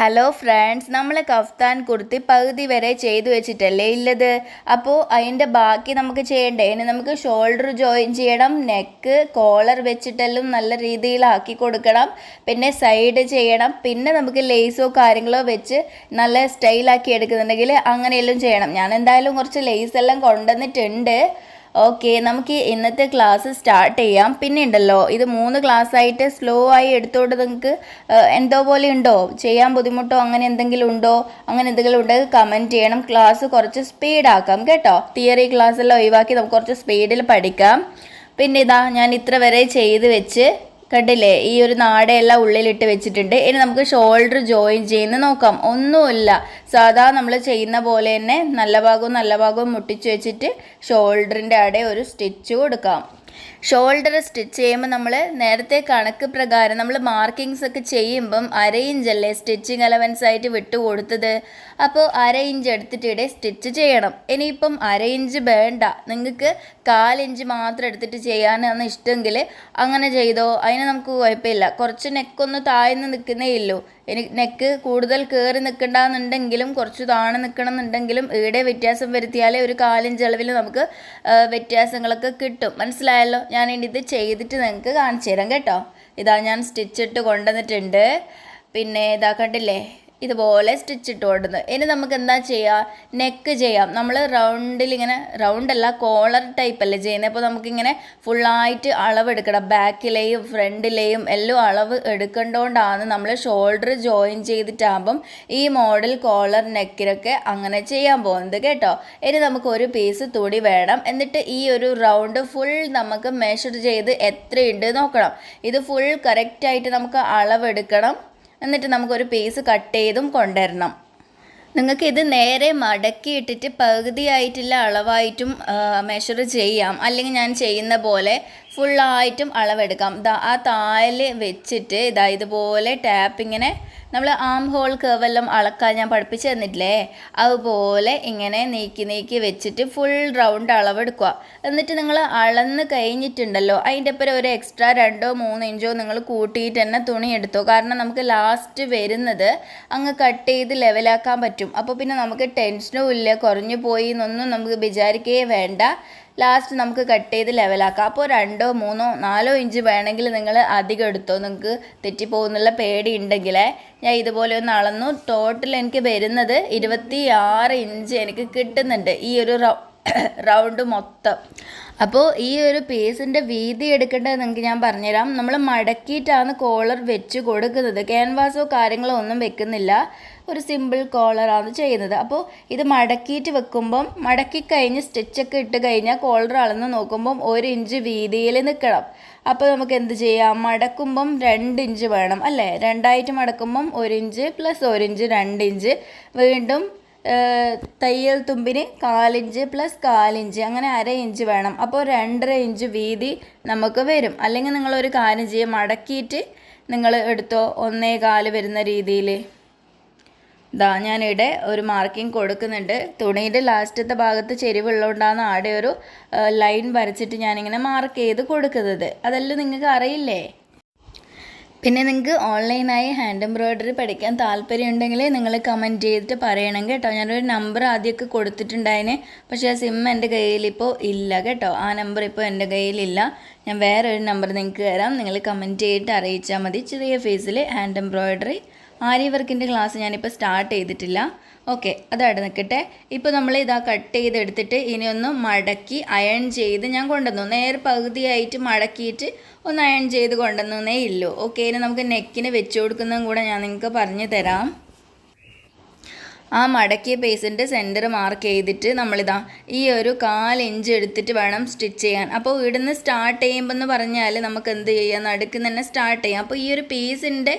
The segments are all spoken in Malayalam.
ഹലോ ഫ്രണ്ട്സ് നമ്മൾ കഫ്താൻ കുർത്തി പകുതി വരെ ചെയ്തു വെച്ചിട്ടല്ലേ ഇല്ലത്? അപ്പോൾ അതിന്റെ ബാക്കി നമുക്ക് ചെയ്യണ്ടേ? ഇനി നമുക്ക് ഷോൾഡർ ജോയിൻ ചെയ്യണം നെക്ക് കോളർ വെച്ചിട്ടെല്ലാം നല്ല രീതിയിൽ ആക്കി കൊടുക്കണം പിന്നെ സൈഡ് ചെയ്യണം പിന്നെ നമുക്ക് ലേസോ കാര്യങ്ങളോ വെച്ച് നല്ല സ്റ്റൈലാക്കി എടുക്കുന്നുണ്ടെങ്കിൽ അങ്ങനെയെല്ലാം ചെയ്യണം. ഞാൻ എന്തായാലും കുറച്ച് ലേസ് എല്ലാം കൊണ്ടുവന്നിട്ടുണ്ട്. ഓക്കെ നമുക്ക് ഇന്നത്തെ ക്ലാസ് സ്റ്റാർട്ട് ചെയ്യാം. പിന്നെ ഉണ്ടല്ലോ ഇത് മൂന്ന് ക്ലാസ് ആയിട്ട് സ്ലോ ആയി എടുത്തോണ്ട് നിങ്ങൾക്ക് എന്തോ പോലെ ഉണ്ടോ? ചെയ്യാൻ ബുദ്ധിമുട്ടോ അങ്ങനെ എന്തെങ്കിലും ഉണ്ടോ? അങ്ങനെ എന്തെങ്കിലും ഉണ്ടെങ്കിൽ കമന്റ് ചെയ്യണം. ക്ലാസ് കുറച്ച് സ്പീഡാക്കാം കേട്ടോ. തിയറി ക്ലാസ്സെല്ലാം ഒഴിവാക്കി നമുക്ക് കുറച്ച് സ്പീഡിൽ പഠിക്കാം. പിന്നെ ഇതാ ഞാൻ ഇത്ര വരെ ചെയ്ത് വെച്ച് കണ്ടില്ലേ? ഈ ഒരു നാടയെല്ലാം ഉള്ളിലിട്ട് വെച്ചിട്ടുണ്ട്. ഇനി നമുക്ക് ഷോൾഡർ ജോയിൻ ചെയ്യുന്ന നോക്കാം. ഒന്നുമില്ല. സാധാ നമ്മൾ ചെയ്യുന്ന പോലെ തന്നെ നല്ല ഭാഗവും നല്ല ഭാഗവും മുട്ടിച്ച് വെച്ചിട്ട് ഷോൾഡറിന്റെ അവിടെ ഒരു സ്റ്റിച്ച് കൊടുക്കാം. ഷോൾഡർ സ്റ്റിച്ച് ചെയ്യുമ്പോൾ നമ്മൾ നേരത്തെ കണക്ക് പ്രകാരം നമ്മൾ മാർക്കിങ്സ് ഒക്കെ ചെയ്യുമ്പം അര ഇഞ്ചല്ലേ സ്റ്റിച്ചിങ് അലവൻസ് ആയിട്ട് വിട്ടു കൊടുത്തത് അപ്പോൾ അര ഇഞ്ച് എടുത്തിട്ട് ഇവിടെ സ്റ്റിച്ച് ചെയ്യണം. ഇനിയിപ്പം അര ഇഞ്ച് വേണ്ട. നിങ്ങൾക്ക് കാലിഞ്ച് മാത്രം എടുത്തിട്ട് ചെയ്യാനാണ് ഇഷ്ടമെങ്കിൽ അങ്ങനെ ചെയ്തോ. അതിന് നമുക്ക് കുഴപ്പമില്ല. കുറച്ച് നെക്കൊന്ന് താഴ്ന്ന് നിൽക്കുന്നേ ഉള്ളൂ. ഇനി നെക്ക് കൂടുതൽ കയറി നിൽക്കണ്ടെന്നുണ്ടെങ്കിലും കുറച്ച് താഴെ നിൽക്കണം എന്നുണ്ടെങ്കിലും ഇവിടെ വ്യത്യാസം വരുത്തിയാലേ ഒരു കാലിഞ്ച് അളവിൽ നമുക്ക് വ്യത്യാസങ്ങളൊക്കെ കിട്ടും. മനസ്സിലായല്ലോ? ഞാൻ ഇനി ഇത് ചെയ്തിട്ട് നിങ്ങൾക്ക് കാണിച്ചു തരാം കേട്ടോ. ഇതാ ഞാൻ സ്റ്റിച്ചിട്ട് കൊണ്ടുവന്നിട്ടുണ്ട്. പിന്നെ ഇതാ കണ്ടില്ലേ? ഇതുപോലെ സ്റ്റിച്ച് ഇട്ട് കൊടുക്കുന്നത് ഇനി നമുക്ക് എന്താ ചെയ്യുക നെക്ക് ചെയ്യാം. നമ്മൾ റൗണ്ടിൽ ഇങ്ങനെ റൗണ്ടല്ല കോളർ ടൈപ്പ് അല്ലേ ചെയ്യുന്നത് അപ്പോൾ നമുക്കിങ്ങനെ ഫുള്ളായിട്ട് അളവെടുക്കണം. ബാക്കിലെയും ഫ്രണ്ടിലെയും എല്ലാം അളവ് എടുക്കേണ്ടതുകൊണ്ടാണ് നമ്മൾ ഷോൾഡർ ജോയിൻ ചെയ്തിട്ടാകുമ്പം ഈ മോഡൽ കോളർ നെക്കിലൊക്കെ അങ്ങനെ ചെയ്യാൻ പോകുന്നത് കേട്ടോ. ഇനി നമുക്ക് ഒരു പീസ് തുടി വേണം. എന്നിട്ട് ഈ ഒരു റൗണ്ട് ഫുൾ നമുക്ക് മെഷർ ചെയ്ത് എത്രയുണ്ട് നോക്കണം. ഇത് ഫുൾ കറക്റ്റായിട്ട് നമുക്ക് അളവെടുക്കണം. എന്നിട്ട് നമുക്കൊരു പീസ് കട്ട് ചെയ്തും കൊണ്ടുവരണം. നിങ്ങൾക്ക് ഇത് നേരെ മടക്കി ഇട്ടിട്ട് പകുതിയായിട്ടുള്ള അളവായിട്ടും മെഷർ ചെയ്യാം. അല്ലെങ്കിൽ ഞാൻ ചെയ്യുന്ന പോലെ ഫുള്ളായിട്ടും അളവെടുക്കാം. ആ താൽ വെച്ചിട്ട് ഇതാ ഇതുപോലെ ടാപ്പ് ഇങ്ങനെ നമ്മൾ ആം ഹോൾ കേവെല്ലാം അളക്കാൻ ഞാൻ പഠിപ്പിച്ച് തന്നിട്ടില്ലേ? അതുപോലെ ഇങ്ങനെ നീക്കി നീക്കി വെച്ചിട്ട് ഫുൾ റൗണ്ട് അളവെടുക്കുക. എന്നിട്ട് നിങ്ങൾ അളന്ന് കഴിഞ്ഞിട്ടുണ്ടല്ലോ അതിന്റെ ഒപ്പം ഒരു എക്സ്ട്രാ രണ്ടോ മൂന്നോ ഇഞ്ചോ നിങ്ങൾ കൂട്ടിയിട്ട് തന്നെ തുണി എടുത്തോ. കാരണം നമുക്ക് ലാസ്റ്റ് വരുന്നത് അങ്ങ് കട്ട് ചെയ്ത് ലെവലാക്കാൻ പറ്റും. അപ്പോൾ പിന്നെ നമുക്ക് ടെൻഷനും ഇല്ല കുറഞ്ഞു പോയി എന്നൊന്നും നമുക്ക് വിചാരിക്കുകയേ വേണ്ട. ലാസ്റ്റ് നമുക്ക് കട്ട് ചെയ്ത് ലെവലാക്കാം അപ്പോൾ രണ്ടോ മൂന്നോ നാലോ ഇഞ്ച് വേണമെങ്കിൽ നിങ്ങൾ അധികം എടുത്തോ. നിങ്ങൾക്ക് തെറ്റിപ്പോകുന്നുള്ള പേടി ഉണ്ടെങ്കിലേ ഞാൻ ഇതുപോലെ ഒന്ന് അളന്നു. ടോട്ടൽ എനിക്ക് വരുന്നത് ഇരുപത്തി ആറ് ഇഞ്ച് എനിക്ക് കിട്ടുന്നുണ്ട് ഈ ഒരു റൗണ്ട് മൊത്തം. അപ്പോൾ ഈ ഒരു പീസിന്റെ വീതി എടുക്കേണ്ടത് നിങ്ങൾക്ക് ഞാൻ പറഞ്ഞുതരാം. നമ്മൾ മടക്കിയിട്ടാണ് കോളർ വെച്ച് കൊടുക്കുന്നത്. ക്യാൻവാസോ കാര്യങ്ങളോ ഒന്നും വെക്കുന്നില്ല. ഒരു സിമ്പിൾ കോളറാണ് ചെയ്യുന്നത്. അപ്പോൾ ഇത് മടക്കിയിട്ട് വെക്കുമ്പം മടക്കി കഴിഞ്ഞ് സ്റ്റിച്ചൊക്കെ ഇട്ട് കഴിഞ്ഞാൽ കോളർ അളന്ന് നോക്കുമ്പം ഒരു ഇഞ്ച് വീതിയിൽ നിൽക്കണം. അപ്പോൾ നമുക്ക് എന്ത് ചെയ്യാം? മടക്കുമ്പം രണ്ട് ഇഞ്ച് വേണം അല്ലേ? രണ്ടായിട്ട് മടക്കുമ്പം ഒരു ഇഞ്ച് പ്ലസ് ഒരു ഇഞ്ച് രണ്ട് ഇഞ്ച് വീണ്ടും തയ്യൽ തുമ്പിന് കാലിഞ്ച് പ്ലസ് കാലിഞ്ച് അങ്ങനെ അര ഇഞ്ച് വേണം. അപ്പോൾ രണ്ടര ഇഞ്ച് വീതി നമുക്ക് വരും. അല്ലെങ്കിൽ നിങ്ങളൊരു ചെയ്യും. മടക്കിയിട്ട് നിങ്ങൾ എടുത്തോ? ഒന്നേ കാൽ വരുന്ന രീതിയിൽ. ഇതാ ഞാനിവിടെ ഒരു മാർക്കിംഗ് കൊടുക്കുന്നുണ്ട്. തുണിയുടെ ലാസ്റ്റത്തെ ഭാഗത്ത് ചെരിവുള്ളതുകൊണ്ടാണ് ആടെ ഒരു ലൈൻ വരച്ചിട്ട് ഞാനിങ്ങനെ മാർക്ക് ചെയ്ത് കൊടുക്കുന്നത്. അതെല്ലാം നിങ്ങൾക്ക് അറിയില്ലേ? പിന്നെ നിങ്ങൾക്ക് ഓൺലൈനായി ഹാൻഡ് എംബ്രോയ്ഡറി പഠിക്കാൻ താല്പര്യമുണ്ടെങ്കിൽ നിങ്ങൾ കമന്റ് ചെയ്തിട്ട് പറയണം കേട്ടോ. ഞാനൊരു നമ്പർ ആദ്യമൊക്കെ കൊടുത്തിട്ടുണ്ടായിന് പക്ഷേ ആ സിം എന്റെ കയ്യിലിപ്പോൾ ഇല്ല കേട്ടോ. ആ നമ്പർ ഇപ്പോൾ എന്റെ കയ്യിലില്ല. ഞാൻ വേറൊരു നമ്പർ നിങ്ങൾക്ക് തരാം. നിങ്ങൾ കമന്റ് ചെയ്തിട്ട് അറിയിച്ചാൽ മതി. ചെറിയ ഫീസിൽ ഹാൻഡ് എംബ്രോയ്ഡറി ആരി വർക്കിന്റെ ക്ലാസ് ഞാനിപ്പോൾ സ്റ്റാർട്ട് ചെയ്തിട്ടില്ല. ഓക്കെ അതവിടെ നിൽക്കട്ടെ ഇപ്പോൾ നമ്മൾ ഇതാ കട്ട് ചെയ്തെടുത്തിട്ട് ഇനി ഒന്ന് മടക്കി അയൺ ചെയ്ത് ഞാൻ കൊണ്ടുവന്നു. നേരെ പകുതിയായിട്ട് മടക്കിയിട്ട് ഒന്ന് അയൺ ചെയ്ത് കൊണ്ടുവന്നേ ഇല്ലൂ. ഓക്കെ ഇനി നമുക്ക് നെക്കിന് വെച്ച് കൊടുക്കുന്നതും കൂടെ ഞാൻ നിങ്ങൾക്ക് പറഞ്ഞു തരാം. ആ മടക്കിയ പേസിന്റെ സെന്റർ മാർക്ക് ചെയ്തിട്ട് നമ്മളിതാ ഈ ഒരു കാൽ ഇഞ്ച് എടുത്തിട്ട് വേണം സ്റ്റിച്ച് ചെയ്യാൻ. അപ്പോൾ ഇവിടുന്ന് സ്റ്റാർട്ട് ചെയ്യുമ്പോൾ എന്ന് പറഞ്ഞാൽ നമുക്ക് എന്ത് ചെയ്യാം? നടുക്ക് തന്നെ സ്റ്റാർട്ട് ചെയ്യാം. അപ്പോൾ ഈ ഒരു പീസിന്റെ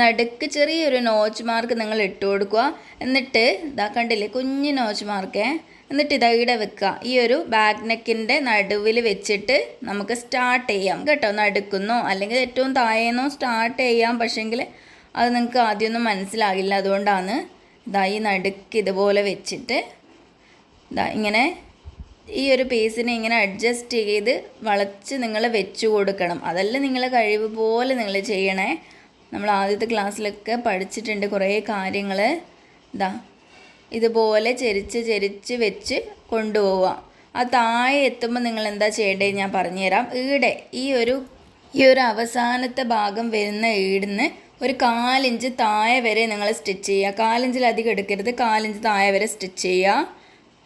നടുക്ക് ചെറിയൊരു നോച്ച് മാർക്ക് നിങ്ങൾ ഇട്ട് കൊടുക്കുക. എന്നിട്ട് ഇതാ കണ്ടില്ലേ കുഞ്ഞു നോച്ച് മാർക്കേ എന്നിട്ട് ഇതാ ഇവിടെ വെക്കുക. ഈ ഒരു ബാക്ക് നെക്കിന്റെ നടുവിൽ വെച്ചിട്ട് നമുക്ക് സ്റ്റാർട്ട് ചെയ്യാം. കേട്ടോ നടുക്കുന്നോ അല്ലെങ്കിൽ ഏറ്റവും താഴേന്നോ സ്റ്റാർട്ട് ചെയ്യാം. പക്ഷേങ്കിൽ അത് നിങ്ങൾക്ക് ആദ്യമൊന്നും മനസ്സിലാകില്ല. അതുകൊണ്ടാണ് ഇതാ ഈ നടുക്ക് ഇതുപോലെ വെച്ചിട്ട് ഇതാ ഇങ്ങനെ ഈ ഒരു പീസിനെ ഇങ്ങനെ അഡ്ജസ്റ്റ് ചെയ്ത് വളച്ച് നിങ്ങൾ വെച്ചു കൊടുക്കണം. അതല്ല നിങ്ങളെ കഴിവ് പോലെ നിങ്ങൾ ചെയ്യണേ. നമ്മൾ ആദ്യത്തെ ക്ലാസ്സിലൊക്കെ പഠിച്ചിട്ടുണ്ട് കുറേ കാര്യങ്ങൾ. ഇതാ ഇതുപോലെ ചെരിച്ച് ചെരിച്ച് വെച്ച് കൊണ്ടുപോവുക. ആ താഴെ എത്തുമ്പോൾ നിങ്ങൾ എന്താ ചെയ്യേണ്ടത് ഞാൻ പറഞ്ഞുതരാം. ഈടെ ഈ ഒരു ഈ ഒരു അവസാനത്തെ ഭാഗം വരുന്ന ഈടുന്ന് ഒരു കാലിഞ്ച് താഴെ വരെ നിങ്ങൾ സ്റ്റിച്ച് ചെയ്യുക. കാലിഞ്ചിലധികം എടുക്കരുത്. കാലിഞ്ച് താഴെ വരെ സ്റ്റിച്ച് ചെയ്യുക.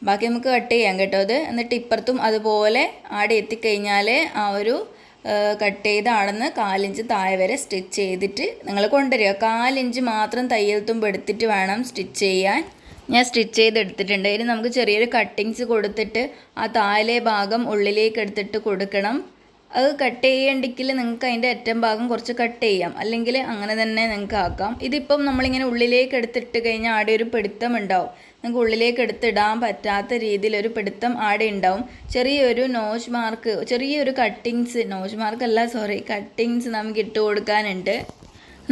ബാക്കി നമുക്ക് കട്ട് ചെയ്യാം കേട്ടോ അത് എന്നിട്ട് ഇപ്പുറത്തും അതുപോലെ ആടെ എത്തിക്കഴിഞ്ഞാൽ ആ ഒരു കട്ട് ചെയ്താണെന്ന് കാലിഞ്ച് താഴെ വരെ സ്റ്റിച്ച് ചെയ്തിട്ട് നിങ്ങൾ കൊണ്ടുവരിക. കാലിഞ്ച് മാത്രം തയ്യൽ തുമ്പ് എടുത്തിട്ട് വേണം സ്റ്റിച്ച് ചെയ്യാൻ. ഞാൻ സ്റ്റിച്ച് ചെയ്ത് എടുത്തിട്ടുണ്ട്. ഇനി നമുക്ക് ചെറിയൊരു കട്ടിങ്സ് കൊടുത്തിട്ട് ആ താഴെ ഭാഗം ഉള്ളിലേക്ക് എടുത്തിട്ട് കൊടുക്കണം. അത് കട്ട് ചെയ്യണ്ടെങ്കിൽ നിങ്ങൾക്ക് അതിന്റെ അറ്റം ഭാഗം കുറച്ച് കട്ട് ചെയ്യാം. അല്ലെങ്കിൽ അങ്ങനെ തന്നെ നിങ്ങൾക്ക് ആക്കാം. ഇതിപ്പം നമ്മളിങ്ങനെ ഉള്ളിലേക്ക് എടുത്തിട്ട് കഴിഞ്ഞാൽ ആടെ ഒരു പിടുത്തം ഉണ്ടാവും. നിങ്ങൾക്ക് ഉള്ളിലേക്ക് എടുത്തിടാൻ പറ്റാത്ത രീതിയിൽ ഒരു പിടുത്തം ആടെ ഉണ്ടാവും. ചെറിയൊരു നോച്ച് മാർക്ക് ചെറിയൊരു കട്ടിങ്സ് നോച്ച് മാർക്ക് അല്ല സോറി കട്ടിങ്സ് നമുക്ക് ഇട്ട് കൊടുക്കാനുണ്ട്.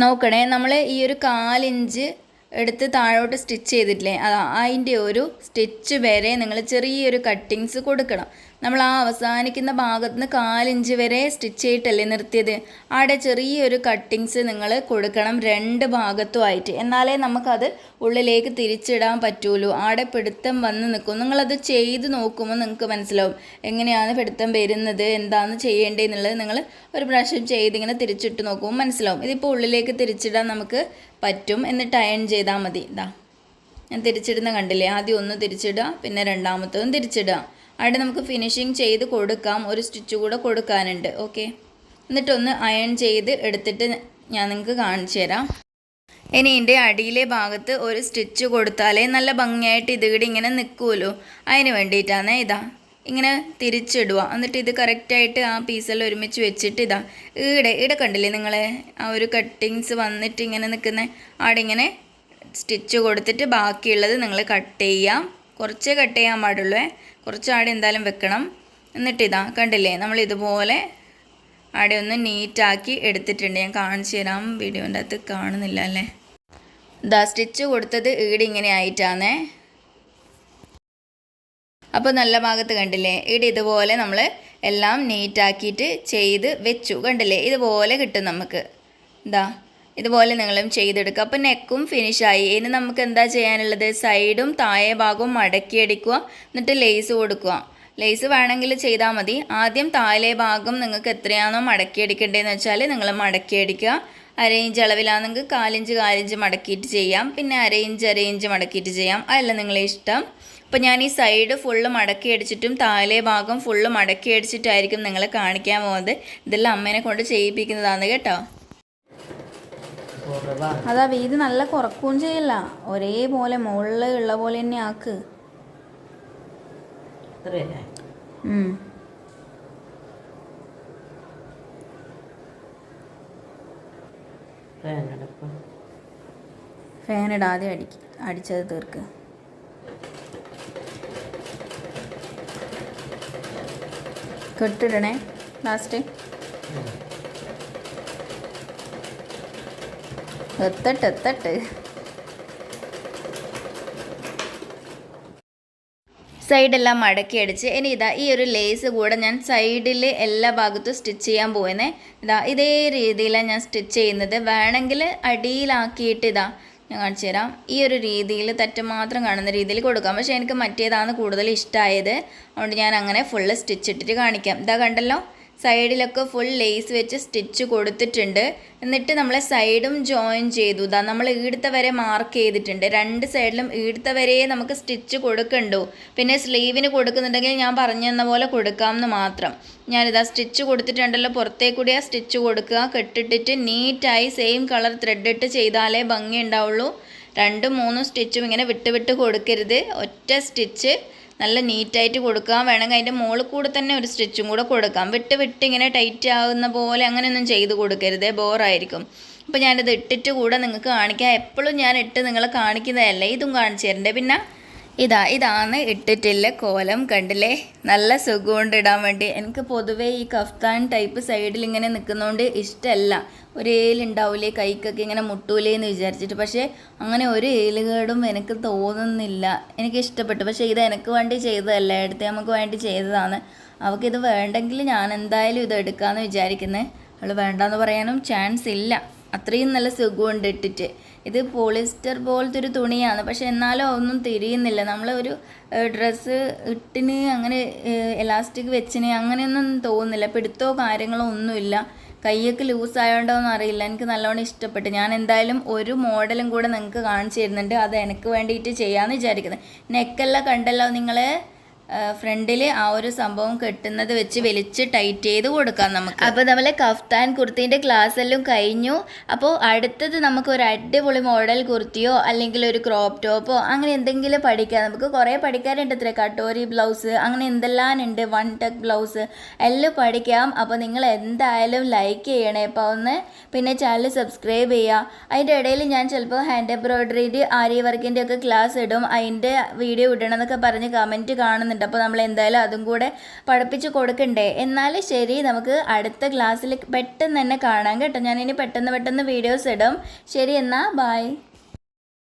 നോക്കണേ നമ്മൾ ഈ ഒരു കാലിഞ്ച് എടുത്ത് താഴോട്ട് സ്റ്റിച്ച് ചെയ്തിട്ടില്ലേ? അത് അതിന്റെ ഒരു സ്റ്റിച്ച് വരെ നിങ്ങൾ ചെറിയൊരു കട്ടിങ്സ് കൊടുക്കണം. നമ്മൾ ആ അവസാനിക്കുന്ന ഭാഗത്ത് നിന്ന് കാലിഞ്ച് വരെ സ്റ്റിച്ച് ചെയ്തിട്ടല്ലേ നിർത്തിയത്? അവിടെ ചെറിയൊരു കട്ടിങ്സ് നിങ്ങൾ കൊടുക്കണം രണ്ട് ഭാഗത്തുമായിട്ട്. എന്നാലേ നമുക്കത് ഉള്ളിലേക്ക് തിരിച്ചിടാൻ പറ്റുള്ളൂ. അവിടെ പിടുത്തം വന്ന് നിൽക്കും. നിങ്ങളത് ചെയ്ത് നോക്കുമ്പോൾ നിങ്ങൾക്ക് മനസ്സിലാവും. എങ്ങനെയാണ് പിടുത്തം വരുന്നത്? എന്താണെന്ന് ചെയ്യേണ്ടതെന്നുള്ളത് നിങ്ങൾ ഒരു പ്രാവശ്യം ചെയ്തിങ്ങനെ തിരിച്ചിട്ട് നോക്കുമ്പോൾ മനസ്സിലാവും. ഇതിപ്പോൾ ഉള്ളിലേക്ക് തിരിച്ചിടാൻ നമുക്ക് പറ്റും എന്നിട്ട് അയൺ ചെയ്താൽ മതി. ഇതാ ഞാൻ തിരിച്ചിടുന്ന കണ്ടില്ലേ? ആദ്യം ഒന്ന് തിരിച്ചിടുക പിന്നെ രണ്ടാമത്തതും തിരിച്ചിടുക. അവിടെ നമുക്ക് ഫിനിഷിങ് ചെയ്ത് കൊടുക്കാം. ഒരു സ്റ്റിച്ച് കൂടെ കൊടുക്കാനുണ്ട്. ഓക്കെ എന്നിട്ടൊന്ന് അയൺ ചെയ്ത് എടുത്തിട്ട് ഞാൻ നിങ്ങൾക്ക് കാണിച്ചു തരാം. ഇനി ഇതിന്റെ അടിയിലെ ഭാഗത്ത് ഒരു സ്റ്റിച്ച് കൊടുത്താലേ നല്ല ഭംഗിയായിട്ട് ഇതിവിടെ ഇങ്ങനെ നിൽക്കുമല്ലോ അതിന് വേണ്ടിയിട്ടാണ് ഇതാ. ഇങ്ങനെ തിരിച്ചിടുക. എന്നിട്ട് ഇത് കറക്റ്റായിട്ട് ആ പീസെല്ലാം ഒരുമിച്ച് വെച്ചിട്ട് ഇതാ. ഈടെ ഈടെ കണ്ടില്ലേ നിങ്ങളെ? ആ ഒരു കട്ടിങ്സ് വന്നിട്ട് ഇങ്ങനെ നിൽക്കുന്ന അവിടെ ഇങ്ങനെ സ്റ്റിച്ച് കൊടുത്തിട്ട് ബാക്കിയുള്ളത് നിങ്ങൾ കട്ട് ചെയ്യാം. കുറച്ചേ കട്ട് ചെയ്യാൻ പാടുള്ളൂ. കുറച്ച് ആടെ എന്തായാലും വെക്കണം. എന്നിട്ട് ഇതാ കണ്ടില്ലേ നമ്മൾ ഇതുപോലെ ആടെ ഒന്ന് നീറ്റാക്കി എടുത്തിട്ടുണ്ട്. ഞാൻ കാണിച്ചു തരാം. വീഡിയോന്റെ അകത്ത് കാണുന്നില്ല അല്ലേ? ഇതാ സ്റ്റിച്ച് കൊടുത്തത് ഈടെ ഇങ്ങനെ ആയിട്ടാണേ അപ്പോൾ നല്ല ഭാഗത്ത് കണ്ടില്ലേ ഈട് ഇതുപോലെ നമ്മൾ എല്ലാം നീറ്റാക്കിയിട്ട് ചെയ്ത് വെച്ചു. കണ്ടില്ലേ ഇതുപോലെ കിട്ടും നമുക്ക്. ഇതാ ഇതുപോലെ നിങ്ങളും ചെയ്തെടുക്കുക. അപ്പോൾ നെക്കും ഫിനിഷായി ഇനി നമുക്ക് എന്താ ചെയ്യാനുള്ളത്? സൈഡും താഴെ ഭാഗവും മടക്കിയടിക്കുക. എന്നിട്ട് ലേസ് കൊടുക്കുക. ലേസ് വേണമെങ്കിൽ ചെയ്താൽ മതി. ആദ്യം താഴെ ഭാഗം നിങ്ങൾക്ക് എത്രയാണോ മടക്കിയടിക്കേണ്ടതെന്ന് വെച്ചാൽ നിങ്ങൾ മടക്കിയടിക്കുക. അരയിഞ്ച് അളവിലാണെങ്കിൽ കാലിഞ്ച് കാലിഞ്ച് മടക്കിയിട്ട് ചെയ്യാം. പിന്നെ അരയിഞ്ച് അരയിഞ്ച് മടക്കിയിട്ട് ചെയ്യാം. അതല്ല നിങ്ങളെ ഇഷ്ടം. അപ്പോൾ ഞാൻ ഈ സൈഡ് ഫുള്ള് മടക്കി അടിച്ചിട്ടും താഴെ ഭാഗം ഫുള്ള് മടക്കി അടിച്ചിട്ടായിരിക്കും നിങ്ങളെ കാണിക്കാൻ പോകുന്നത്. ഇതെല്ലാം അമ്മേനെ കൊണ്ട് ചെയ്യിപ്പിക്കുന്നതാണ് കേട്ടോ. അതാ വീതി നല്ല കുറക്കുകയും ചെയ്യില്ല. ഒരേപോലെ മുകളിൽ ഉള്ള പോലെ തന്നെ ആക്ക്. ഫാൻ ഇടാതെ അടിക്ക അടിച്ചത് തീർക്ക്. കെട്ടിടണേ ലാസ്റ്റ്. എത്തട്ട് സൈഡ് സൈഡെല്ലാം മടക്കി അടിച്ച് ഇനി ഇതാ ഈ ഒരു ലേസ് കൂടെ ഞാൻ സൈഡിൽ എല്ലാ ഭാഗത്തും സ്റ്റിച്ച് ചെയ്യാൻ പോകുന്നത് ഇതാ ഇതേ രീതിയിലാണ് ഞാൻ സ്റ്റിച്ച് ചെയ്യുന്നത്. വേണമെങ്കിൽ അടിയിലാക്കിയിട്ട് ഇതാ ഞാൻ കാണിച്ചു തരാം. ഈ ഒരു രീതിയിൽ തെറ്റ് മാത്രം കാണുന്ന രീതിയിൽ കൊടുക്കാം. പക്ഷേ എനിക്ക് മറ്റേതാണ് കൂടുതൽ ഇഷ്ടമായത് അതുകൊണ്ട് ഞാൻ അങ്ങനെ ഫുള്ള് സ്റ്റിച്ച് ഇട്ടിട്ട് കാണിക്കാം. ഇതാ കണ്ടല്ലോ? സൈഡിലൊക്കെ ഫുൾ ലേസ് വെച്ച് സ്റ്റിച്ച് കൊടുത്തിട്ടുണ്ട്. എന്നിട്ട് നമ്മളെ സൈഡും ജോയിൻ ചെയ്തു. ഇതാ നമ്മൾ ഈടുത്ത വരെ മാർക്ക് ചെയ്തിട്ടുണ്ട്. രണ്ട് സൈഡിലും ഈടുത്ത വരെ നമുക്ക് സ്റ്റിച്ച് കൊടുക്കണ്ടോ. പിന്നെ സ്ലീവിന് കൊടുക്കുന്നുണ്ടെങ്കിൽ ഞാൻ പറഞ്ഞു തന്ന പോലെ കൊടുക്കാമെന്ന് മാത്രം. ഞാനിതാ സ്റ്റിച്ച് കൊടുത്തിട്ടുണ്ടല്ലോ. പുറത്തേക്കൂടി ആ സ്റ്റിച്ച് കൊടുക്കുക. കെട്ടിട്ടിട്ട് നീറ്റായി സെയിം കളർ ത്രെഡ് ഇട്ട് ചെയ്താലേ ഭംഗി ഉണ്ടാവുള്ളൂ രണ്ടും മൂന്നും സ്റ്റിച്ചും ഇങ്ങനെ വിട്ട് വിട്ട് കൊടുക്കരുത്. ഒറ്റ സ്റ്റിച്ച് നല്ല നീറ്റായിട്ട് കൊടുക്കുക. വേണമെങ്കിൽ അതിന്റെ മുകളിൽ കൂടെ തന്നെ ഒരു സ്റ്റിച്ചും കൂടെ കൊടുക്കാം. വിട്ട് വിട്ട് ഇങ്ങനെ ടൈറ്റ് ആകുന്ന പോലെ അങ്ങനെയൊന്നും ചെയ്ത് കൊടുക്കരുതേ. ബോറായിരിക്കും. അപ്പോൾ ഞാനിത് ഇട്ടിട്ട് കൂടെ നിങ്ങൾക്ക് കാണിക്കാം. എപ്പോഴും ഞാൻ ഇട്ട് നിങ്ങളെ കാണിക്കുന്നതല്ലേ? ഇതും കാണിച്ചു തരണ്ടേ. പിന്നെ ഇതാ ഇതാണ് ഇട്ടിട്ടില്ല കോലം കണ്ടില്ലേ? നല്ല സുഖമുണ്ട് ഇടാൻ വേണ്ടി. എനിക്ക് പൊതുവേ ഈ കഫ്താൻ ടൈപ്പ് സൈഡിൽ ഇങ്ങനെ നിൽക്കുന്നതുകൊണ്ട് ഇഷ്ടമല്ല ഒരു ഏലുണ്ടാവില്ലേ കൈക്കൊക്കെ ഇങ്ങനെ മുട്ടൂലേ എന്ന് വിചാരിച്ചിട്ട്. പക്ഷേ അങ്ങനെ ഒരു ഏലുകേടും എനിക്ക് തോന്നുന്നില്ല. എനിക്ക് ഇഷ്ടപ്പെട്ടു. പക്ഷേ ഇത് എനിക്ക് വേണ്ടി ചെയ്തതല്ല. എടുത്ത് നമുക്ക് വേണ്ടി ചെയ്തതാണ്. അവൾക്ക് ഇത് വേണ്ടെങ്കിൽ ഞാൻ എന്തായാലും ഇത് എടുക്കാമെന്ന് വിചാരിക്കുന്നത് അവൾ വേണ്ടെന്ന് പറയാനും ചാൻസ് ഇല്ല. അത്രയും നല്ല സുഖമുണ്ട് ഇട്ടിട്ട്. ഇത് പോളിസ്റ്റർ പോലത്തെ ഒരു തുണിയാണ്. പക്ഷെ എന്നാലും ഒന്നും തിരിയുന്നില്ല. നമ്മൾ ഒരു ഡ്രസ്സ് ഇട്ടിന് അങ്ങനെ എലാസ്റ്റിക് വെച്ചിന് അങ്ങനെയൊന്നും തോന്നുന്നില്ല. പിടുത്തോ കാര്യങ്ങളോ ഒന്നുമില്ല. കയ്യൊക്കെ ലൂസ് ആയതുകൊണ്ടോന്നും അറിയില്ല. എനിക്ക് നല്ലോണം ഇഷ്ടപ്പെട്ടു. ഞാൻ എന്തായാലും ഒരു മോഡലും കൂടെ നിങ്ങൾക്ക് കാണിച്ചു തരുന്നുണ്ട്. അത് എനിക്ക് വേണ്ടിയിട്ട് ചെയ്യാമെന്ന് വിചാരിക്കുന്നത് നെക്കെല്ലാം കണ്ടല്ലോ നിങ്ങൾ ഫ്രണ്ടിൽ ആ ഒരു സംഭവം കെട്ടുന്നത് വെച്ച് വലിച്ച് ടൈറ്റ് ചെയ്ത് കൊടുക്കാം നമുക്ക്. അപ്പോൾ നമ്മളെ കഫ്താൻ കുർത്തീന്റെ ക്ലാസ് എല്ലാം കഴിഞ്ഞു. അപ്പോൾ അടുത്തത് നമുക്ക് ഒരു അടിപൊളി മോഡൽ കുർത്തിയോ അല്ലെങ്കിൽ ഒരു ക്രോപ്പ് ടോപ്പോ അങ്ങനെ എന്തെങ്കിലും പഠിക്കാം. നമുക്ക് കുറേ പഠിക്കാനുണ്ട് ഇത്ര. കട്ടോരി ബ്ലൗസ് അങ്ങനെ എന്തെല്ലാം ഉണ്ട്? വൺ ടക്ക് ബ്ലൗസ് എല്ലാം പഠിക്കാം. അപ്പോൾ നിങ്ങൾ എന്തായാലും ലൈക്ക് ചെയ്യണേ. അപ്പോൾ ഒന്ന് പിന്നെ ചാനൽ സബ്സ്ക്രൈബ് ചെയ്യുക അതിന്റെ ഇടയിൽ ഞാൻ ചിലപ്പോൾ ഹാൻഡ് എംബ്രോയിഡറിന്റെ ആരി വർക്കിന്റെ ഒക്കെ ക്ലാസ് ഇടും. അതിന്റെ വീഡിയോ ഇടണം എന്നൊക്കെ പറഞ്ഞ് കമന്റ് കാണുന്നുണ്ട് അപ്പോൾ നമ്മൾ എന്തായാലും അതും കൂടെ പഠിപ്പിച്ച് കൊടുക്കണ്ടേ. എന്നാൽ ശരി നമുക്ക് അടുത്ത ക്ലാസ്സിൽ പെട്ടെന്ന് തന്നെ കാണാം കേട്ടോ. ഞാനിനി പെട്ടെന്ന് പെട്ടെന്ന് വീഡിയോസ് ഇടും. ശരി എന്നാൽ ബായ്